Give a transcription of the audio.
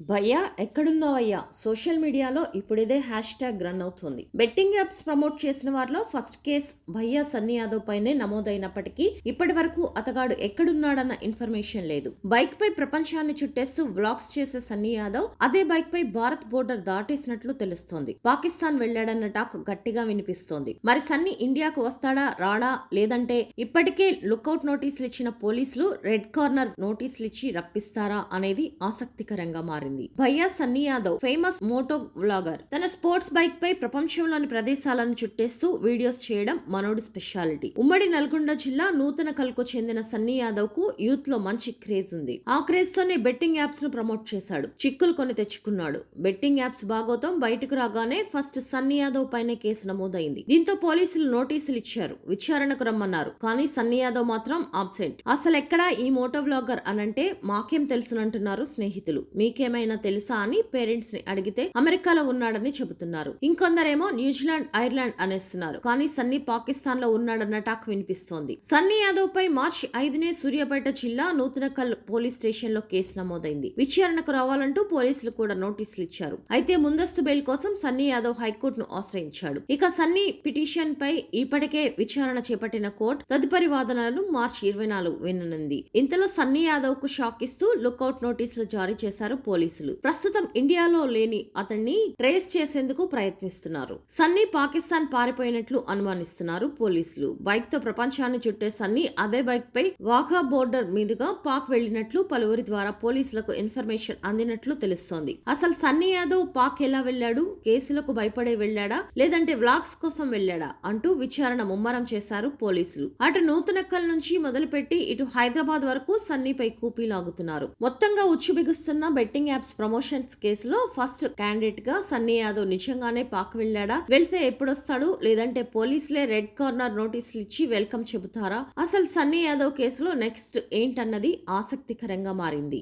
భయ్యా ఎక్కడున్నావయ్యా? సోషల్ మీడియాలో ఇప్పుడిదే హ్యాష్ ట్యాగ్ రన్ అవుతుంది. బెట్టింగ్ యాప్స్ ప్రమోట్ చేసిన వారిలో ఫస్ట్ కేస్ భయ్యా సన్నీ యాదవ్ పైనే నమోదైనప్పటికీ ఇప్పటి వరకు అతగాడు ఎక్కడున్నాడన్న ఇన్ఫర్మేషన్ లేదు. బైక్ పై ప్రపంచాన్ని చుట్టేస్తూ వ్లాగ్స్ చేసే సన్నీ యాదవ్ అదే బైక్ పై భారత్ బోర్డర్ దాటేసినట్లు తెలుస్తోంది. పాకిస్తాన్ వెళ్ళాడన్న టాక్ గట్టిగా వినిపిస్తోంది. మరి సన్నీ ఇండియాకు వస్తాడా రాడా? లేదంటే ఇప్పటికే లుకౌట్ నోటీసులు ఇచ్చిన పోలీసులు రెడ్ కార్నర్ నోటీసులు ఇచ్చి రప్పిస్తారా అనేది ఆసక్తికరంగా మారింది. భయ్యా Sunny Yadav famous moto vlogger. తన స్పోర్ట్స్ బైక్ పై ప్రపంచంలోని ప్రదేశాలను చుట్టేస్తూ వీడియోస్ చేయడం మనోడి స్పెషాలిటీ. ఉమ్మడి నల్గొండ జిల్లా నూతన కల్కు చెందిన సన్నీ యాదవ్కు యూత్లో మంచి క్రేజ్ ఉంది. ఆ క్రేజ్ తోనే బెట్టింగ్ యాప్స్ను ప్రమోట్ చేశాడు. చిక్కులు కొని తెచ్చుకున్నాడు. బెట్టింగ్ యాప్స్ బాగోతం బయటకు రాగానే ఫస్ట్ సన్నీ యాదవ్ పైనే కేసు నమోదైంది. దీంతో పోలీసులు నోటీసులు ఇచ్చారు. విచారణకు రమ్మన్నారు. కానీ సన్నీ యాదవ్ మాత్రం ఆబ్సెంట్. అసలు ఎక్కడా ఈ మోటో వ్లాగర్ అనంటే మాకేం తెలుసునంటున్నారు స్నేహితులు. మీకేమైనా తెలుసా అని పేరెంట్స్ని అడిగితే అమెరికాలో ఉన్నాడని చెబుతున్నారు. ఇంకొందరేమో న్యూజిలాండ్ ఐర్లాండ్ అనేస్తున్నారు. కానీ సన్నీ పాకిస్తాన్లో ఉన్నాడన్న టాక్ వినిపిస్తోంది. సన్నీ యాదవ్ పై మార్చి ఐదునే సూర్యాపేట జిల్లా నూతనకల్ పోలీస్ స్టేషన్లో కేసు నమోదైంది. విచారణకు రావాలంటూ పోలీసులు కూడా నోటీసులు ఇచ్చారు. అయితే ముందస్తు బెయిల్ కోసం సన్నీ యాదవ్ హైకోర్టును ఆశ్రయించాడు. ఇక సన్నీ పిటిషన్ పై ఇప్పటికే విచారణ చేపట్టిన కోర్టు తదుపరి వాదనలను మార్చి ఇరవై నాలుగు విననుంది. ఇంతలో సన్నీ యాదవ్కు షాక్ ఇస్తూ లుకౌట్ నోటీసులు జారీ చేశారు పోలీసులు. ప్రస్తుతం ఇండియాలో లేని అతన్ని ట్రేస్ చేసేందుకు ప్రయత్నిస్తున్నారు. సన్నీ పాకిస్తాన్ పారిపోయినట్లు అనుమానిస్తున్నారు పోలీసులు. బైక్తో ప్రపంచాన్ని చుట్టే సన్నీ అదే బైక్ పై వాఘా బోర్డర్ మీదుగా పాక్ వెళ్ళినట్లు పలువురి ద్వారా పోలీసులకు ఇన్ఫర్మేషన్ అందినట్లు తెలుస్తోంది. అసలు సన్నీ యాదవ్ పాక్ ఎలా వెళ్ళాడు? కేసులకు భయపడే వెళ్ళాడా? లేదంటే వ్లాగ్స్ కోసం వెళ్ళాడా? అంటూ విచారణ ముమ్మరం చేశారు పోలీసులు. అటు నూతనక్కల్ నుంచి మొదలుపెట్టి ఇటు హైదరాబాద్ వరకు సన్నీపై కూపీ లాగుతున్నారు. మొత్తంగా ఉచ్చు బిగుస్తున్న బెట్టింగ్ యాప్స్ ప్రమోషన్స్ కేసులో ఫస్ట్ క్యాండిడేట్గా సన్నీ యాదవ్ నిజంగానే పాక్ వెళ్ళాడా? వెళ్తే ఎప్పుడొస్తాడు? లేదంటే పోలీసులే రెడ్ కార్నర్ నోటీసులు ఇచ్చి వెల్కమ్ చెబుతారా? అసలు సన్నీ యాదవ్ కేసులో నెక్స్ట్ ఏంటన్నది ఆసక్తికరంగా మారింది.